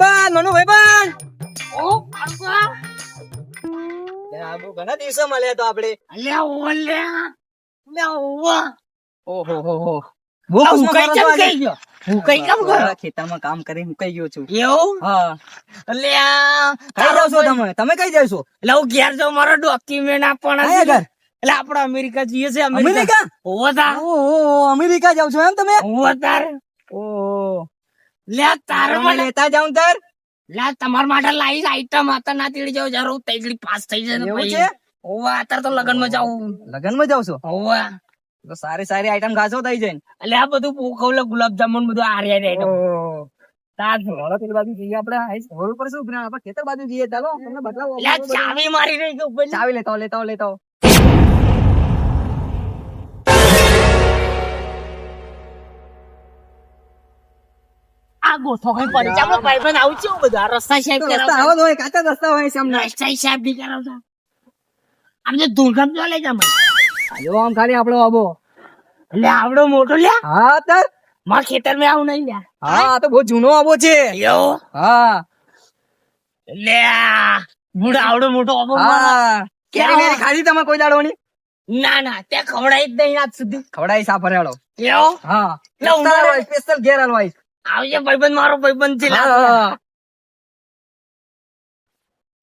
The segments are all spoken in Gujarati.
ભાઈબંધ મનુ ઓ આબુ ઘણા દિવસો મળ્યા તો આપણે. અલ્યા ઓલ્યા અલ્યા. ઓવા ઓહો હો હો. હું કઈ કેમ કઈ ગયો? હું કઈ કેમ ગયો ખેતરમાં કામ કરી મુકાઈ ગયો છું. એવું? હા. અલ્યા કઈ છો તમે? તમે કઈ જાવ છો એટલે હું ઘેર જાઉં મારો ડોક્યુમેન્ટ આપવાના છે. ઘર? એટલે આપણે અમેરિકા જઈએ છે અમેરિકા. તાર. ઓહો અમેરિકા જાવ છો એમ તમે? તાર. ઓહો. લે તાર મને લેતા જાવ તાર? લે તમારા માટે લાઈસ આઈટમ હતા ના તેડી જાવ જરા હું પાસ થઈ જાય એવું છે? ઓવા અત્યારે તો લગનમાં જાઉં. લગનમાં જાવ છો? ઓવા તો સારી સારી આઈટમ ખાશો થઈ જાય એટલે આ બધું પોખવલે ગુલાબ જામુન બધું આર્યા ને આઈટમ તાર પેલી બાજુ જઈએ આપણે શું આપણે ખેતર બાજુ જઈએ ચાલો તમને બદલાવો. ચાવી મારી રહી ગયો ચાવી લેતા આવો, લેતા લેતા. આ ગોઠો કઈ પડી. ચાલો ભાઈ ભાઈબંધ આવું છે બધું. આ રસ્તા સાહેબ રસ્તા આવા હોય કાચા રસ્તા હોય છે અમને રસ્તા સાહેબ બી કરાવતા. આમ જે ધૂળધામ જો લઈ જામ જો આમ ખાલી આપણો આબો. લે આવડો મોટો લે. હા તો મારા ખેતરમાં આવું નહીં લે. હા આ તો બહુ જૂનો આબો છે. યો હા. લે બુડા આવડો મોટો આબો હા. કેરી મેરી ખાધી તમે કોઈ દાડોની ના ના તે ખવડાઈ જ નહીં આજ સુધી. ખવડાઈ સા ફરેડો યો હા. સ્પેશિયલ ઘેર હલવાઈ આવજે ભાઈબંધ મારો ભાઈબંધ છે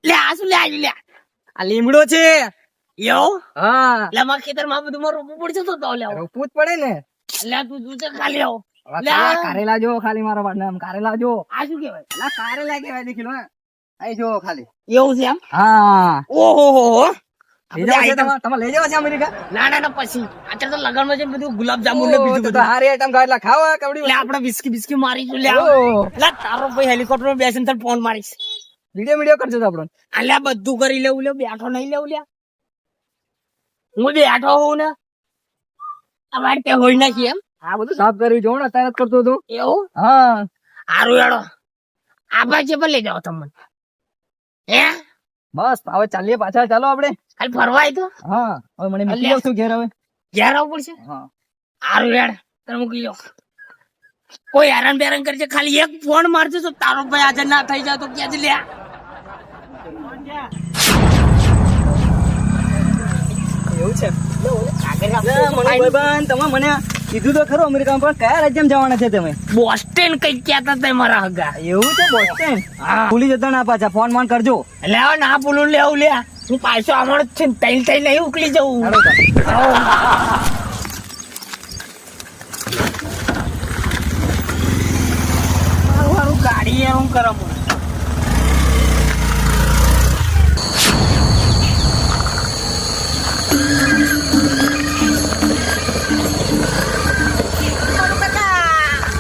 લે આ શું લે આવી લે આ. લીમડો છે. યો? હા. લે માં ખેતરમાં બધું મારું રોપવું પડશે તો તો લે. રોપવું જ પડે ને. લે તું તું છે ખાલી આવો. કારેલા- જો ખાલી મારા વાડના આમ કારેલા જો આ શું કેવાય લા કારેલા કેવાય દેખી લો હે. અહીં જો ખાલી. એવું છે એમ? હા. ઓહો હો. તમે લઈ જવા છે અમેરિકા? ના ના ના પછી અત્યારે તો લગનમાં બધું ગુલાબ જામુન ને બીજું તો તો બધું. હારી આઈટમ ખાવા ખાવા કવડી લે આપણે બિસ્કી બિસ્કી મારીશું લે લે તારો ભાઈ હેલિકોપ્ટરમાં બેસીને તને ફોન મારીશ. વીડિયો વીડિયો કરજો તો આપણો. અલ્યા બધું કરી લેવું લે બેઠો નહીં લેવું લે. હું બેઠો હોઉં ને અમારે ત્યાં હોય નાખી એમ. આ બધું સાફ કર્યું જો અત્યારે જ કરતો હતો. એવું? હા. હારું આ બાજુ પણ લઈ જાઓ તમને. હે? બસ હવે ચાલીએ પાછા ચાલો આપણે. ખાલી ફરવા તો હા હવે મને મૂકી. જાવ છું ઘેર હવે. ઘેર આવવું પડશે? હા. હારું હેડ તને મૂકી જાવ કોઈ હેરાન બેરાન કરજે ખાલી એક ફોન મારજો તો તારો ભાઈ આજે ના થઈ જાય તો ક્યાંથી લે એવું છે? તમે મને કીધું તો ખરું અમેરિકામાં પણ કયા રાજ્યમાં જવાના છે તમે? બોસ્ટન કઈ કહેતા હતા મારા હગા. એવું છે બોસ્ટન? હા. ભૂલી જતા ના પાછા ફોન ફોન કરજો. એટલે આવો ના ભૂલું લેવું લે. હું પાછો અમારો છે ને તૈલ તૈલ નહીં ઉકલી જવું. તો. ગાડી એવું કરો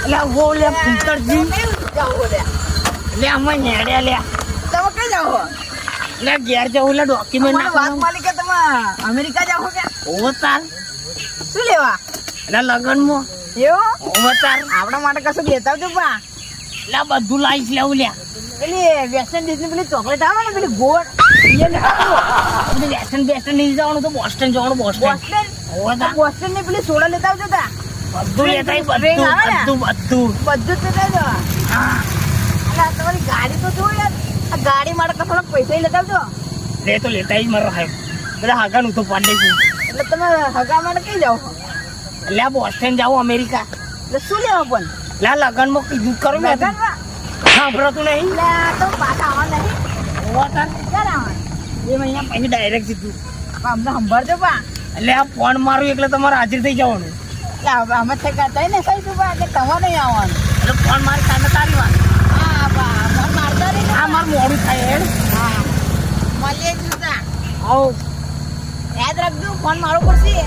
એટલે વો લે લે. અમે હેડે લે. તમે કઈ જાવ લે ઘેર જવું લે ડોક્યુમેન્ટ વાત તમે અમેરિકા જાવ કે? ઓવતાર શું લેવા? એટલે લગનમાં એવું ઓવતાર આપણા માટે કશું લેતા આવજો પા લે બધું લાઈશ લેવું લે. પેલી વેસ્ટર્ન ડિઝની પેલી ચોકલેટ આવે ને પેલી ગોળ. વેસ્ટર્ન વેસ્ટર્ન નહીં જવાનું તો બોસ્ટન જવાનું બોસ્ટન બોસ્ટન બોસ્ટનની પેલી સોડા લેતા આવજો તા. બધું લેતા બધું બધું બધું. બધું જ લેતા આવજો હા તમારી ગાડી તો જો યાર આ ગાડી તો થોડાક પૈસા લેતા જો લે તો લેતા જ મારો સાહેબ બધા હાગાનું તો પાડે એટલે તમે હગા માટે કઈ જાઓ? એટલે બોસ્ટન જાવું અમેરિકા. એટલે શું લેવા પણ? લે આ લગનમાં કીધું જ કરું મેં તો. લગનમાં? સાંભળતું નહીં? એટલે તો પાછા આવવા નહીં. ઓવતાર ક્યારે આવવા એ મેં પછી ડાયરેક્ટ સીધું અમને સંભાળજો પા. એટલે આ ફોન મારું એટલે તમારે હાજર થઈ જવાનું. હવે અમે થઈ ગયા કઈ તું કે તમારે આવવાનું. એટલે ફોન મારી સામે તારી વાત. હા બા મને મારતા ને આ મારું મોડું થાય હેડ. હા મળીએ જ તા યાદ રાખજો ફોન મારો પડશે.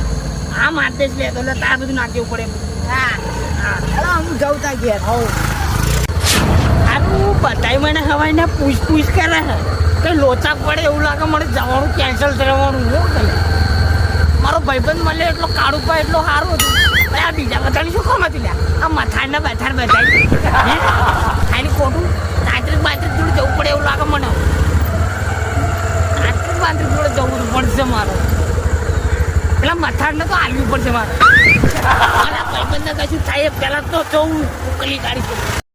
આ મારતે જ લે એટલે તાર બધું નાખવું પડે હા. હા. ચાલો હું જાઉં તા ઘેર. સારું બધાય મને હવાઈ ને પૂછ પૂછ કરે છે કઈ લોચા પડે એવું લાગે મને જવાનું કેન્સલ થવાનું એવું મારો ભાઈબંધ મળે એટલો કાળુપા એટલો સારું હતું. આ બીજા બધાની શું કામ હતી આ મથાણ ને બથાણ બધા આની ખોટું? તાંત્રિક બાંત્રિક જોડે જવું પડે એવું લાગે મને. તાંત્રિક બાંત્રિક જોડે જવું પડશે મારે. પેલા મથાર ને તો આવ્યું પડશે મારે. મારા ભાઈબંધ ને કશું થાય પેલા તો જવું ઉકલી કાઢી